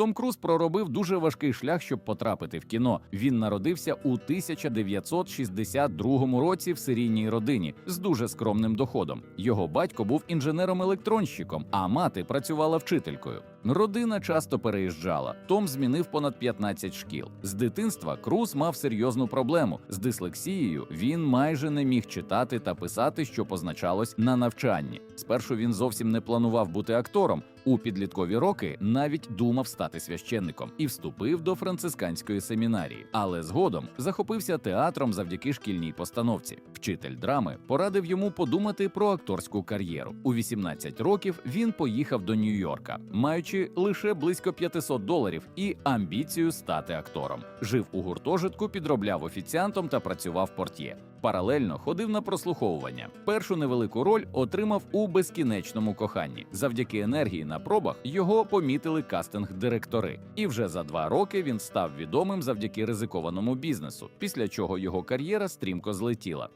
Том Круз проробив дуже важкий шлях, щоб потрапити в кіно. Він народився у 1962 році в серійній родині з дуже скромним доходом. Його батько був інженером-електронщиком, а мати працювала вчителькою. Родина часто переїжджала. Том змінив понад 15 шкіл. З дитинства Круз мав серйозну проблему з дислексією. Він майже не міг читати та писати, що позначалось на навчанні. Спершу він зовсім не планував бути актором. У підліткові роки навіть думав стати священником і вступив до францисканської семінарії, але згодом захопився театром завдяки шкільній постановці. Вчитель драми порадив йому подумати про акторську кар'єру. У 18 років він поїхав до Нью-Йорка, маючи лише близько 500 доларів і амбіцію стати актором. Жив у гуртожитку, підробляв офіціантом та працював портьє. Паралельно ходив на прослуховування. Першу невелику роль отримав у безкінечному коханні. Завдяки енергії на пробах його помітили кастинг-директори. І вже за два роки він став відомим завдяки ризикованому бізнесу, після чого його кар'єра стрімко злетіла.